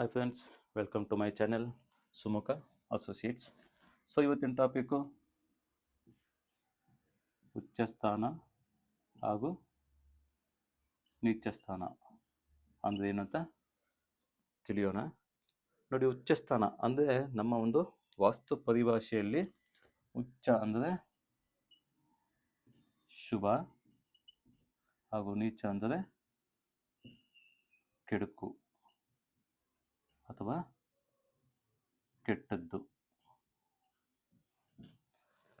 Hi friends welcome to my channel Sumukha associates so ಇವತ್ತಿನ topic ಉಚ್ಚಸ್ಥಾನ ಹಾಗೂ ನೀಚ ಸ್ಥಾನ ಅಂದರೆ ಏನಂತ ತಿಳಿಯೋಣ. ನೋಡಿ, ಉಚ್ಚಸ್ಥಾನ ಅಂದರೆ ನಮ್ಮ ಒಂದು ವಾಸ್ತು ಪರಿಭಾಷೆಯಲ್ಲಿ ಉಚ್ಚ ಅಂದರೆ ಶುಭ ಹಾಗೂ ನೀಚ ಅಂದರೆ ಕೆಡುಕು. ಅಥವಾ ಕೆಟ್ಟದ್ದು?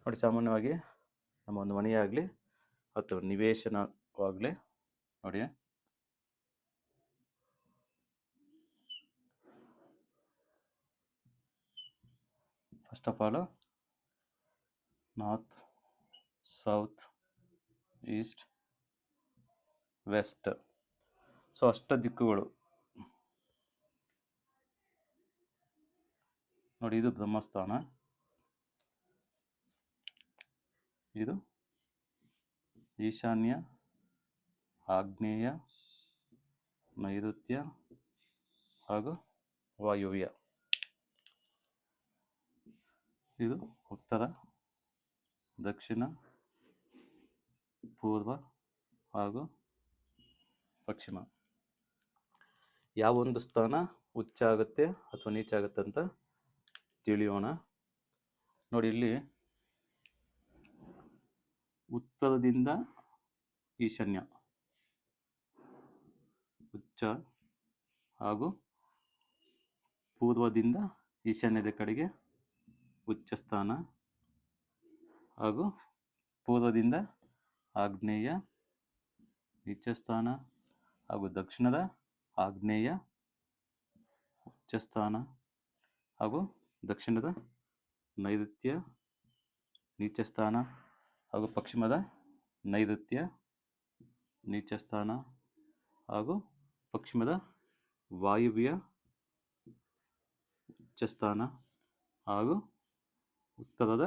ನೋಡಿ, ಸಾಮಾನ್ಯವಾಗಿ ನಮ್ಮ ಒಂದು ಮನೆಯಾಗಲಿ ಅಥವಾ ನಿವೇಶನವಾಗಲಿ ನೋಡಿ first of all north south east west so ಅಷ್ಟ ದಿಕ್ಕುಗಳು. ನೋಡಿ, ಇದು ಬ್ರಹ್ಮಸ್ಥಾನ. ಇದು ಈಶಾನ್ಯ ಆಗ್ನೇಯ ನೈಋತ್ಯ ಹಾಗೂ ವಾಯುವ್ಯ. ಇದು ಉತ್ತರ, ದಕ್ಷಿಣ, ಪೂರ್ವ ಹಾಗೂ ಪಶ್ಚಿಮ. ಯಾವೊಂದು ಸ್ಥಾನ ಉಚ್ಚ ಆಗುತ್ತೆ ಅಥವಾ ನೀಚಾಗುತ್ತೆ ಅಂತ ತಿಳಿಯೋಣ. ನೋಡಿ ಇಲ್ಲಿ ಉತ್ತರದಿಂದ ಈಶಾನ್ಯ. ಉಚ್ಚ ಹಾಗೂ ಪೂರ್ವದಿಂದ ಈಶಾನ್ಯದ ಕಡೆಗೆ ಉಚ್ಚ ಸ್ಥಾನ ಹಾಗೂ ಪೂರ್ವದಿಂದ ಆಗ್ನೇಯ, ನೀಚ ಸ್ಥಾನ ಹಾಗೂ ದಕ್ಷಿಣದ ಆಗ್ನೇಯ, ಉಚ್ಚ ಸ್ಥಾನ ಹಾಗೂ ದಕ್ಷಿಣದ ನೈಋತ್ಯ ನೀಚ ಸ್ಥಾನ ಹಾಗೂ ಪಶ್ಚಿಮದ ನೈಋತ್ಯ ನೀಚ ಸ್ಥಾನ ಹಾಗೂ ಪಶ್ಚಿಮದ ವಾಯುವ್ಯ ಉಚ್ಚ ಸ್ಥಾನ ಹಾಗೂ ಉತ್ತರದ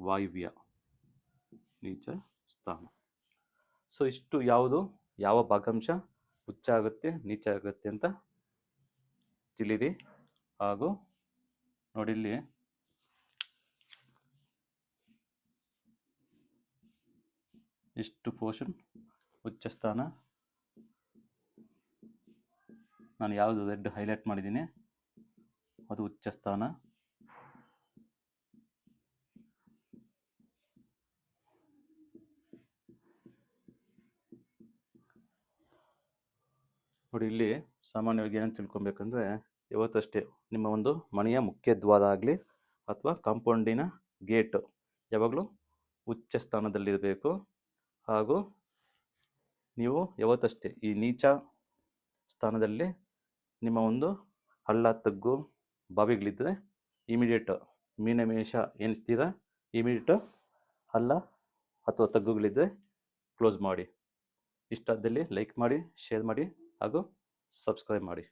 ವಾಯುವ್ಯ ನೀಚ ಸ್ಥಾನ ಸೊ ಇಷ್ಟು ಯಾವುದು? ಯಾವ ಭಾಗಾಂಶ? ಉಚ್ಚ ಆಗುತ್ತೆ ನೀಚ ಆಗುತ್ತೆ ಅಂತ ತಿಳಿದಿ. ಹಾಗೂ ನೋಡಿ ಇಲ್ಲಿ. ಇಷ್ಟು ಪೋರ್ಷನ್ ಉಚ್ಚ ಸ್ಥಾನ. ನಾನು ಯಾವುದು ರೆಡ್ ಹೈಲೈಟ್ ಮಾಡಿದ್ದೀನಿ? ಅದು ಉಚ್ಚ ಸ್ಥಾನ. ನೋಡಿ ಇಲ್ಲಿ ಸಾಮಾನ್ಯವಾಗಿ ಏನಂತ ತಿಳ್ಕೊಬೇಕಂದ್ರೆ ಯಾವತ್ತಷ್ಟೇ ನಿಮ್ಮ ಒಂದು ಮನೆಯ ಮುಖ್ಯ ದ್ವಾರ ಆಗಲಿ ಅಥವಾ ಕಾಂಪೌಂಡಿನ ಗೇಟ್ ಯಾವಾಗಲೂ ಉಚ್ಚ ಸ್ಥಾನದಲ್ಲಿರಬೇಕು. ಹಾಗೂ ನೀವು ಯಾವತ್ತಷ್ಟೇ ಈ ನೀಚ ಸ್ಥಾನದಲ್ಲಿ ನಿಮ್ಮ ಒಂದು ಹಳ್ಳ, ತಗ್ಗು ಬಾವಿಗಳಿದ್ದರೆ ಇಮಿಡಿಯೇಟ್ ಮೀನಮೇಷ ಎನಿಸ್ತೀರ ಇಮಿಡಿಯೇಟ್ ಹಳ್ಳ ಅಥವಾ ತಗ್ಗುಗಳಿದ್ದರೆ ಕ್ಲೋಸ್ ಮಾಡಿ. ಇಷ್ಟಾದಲ್ಲಿ ಲೈಕ್ ಮಾಡಿ ಶೇರ್ ಮಾಡಿ ಹಾಗೂ ಸಬ್ಸ್ಕ್ರೈಬ್ ಮಾಡಿ.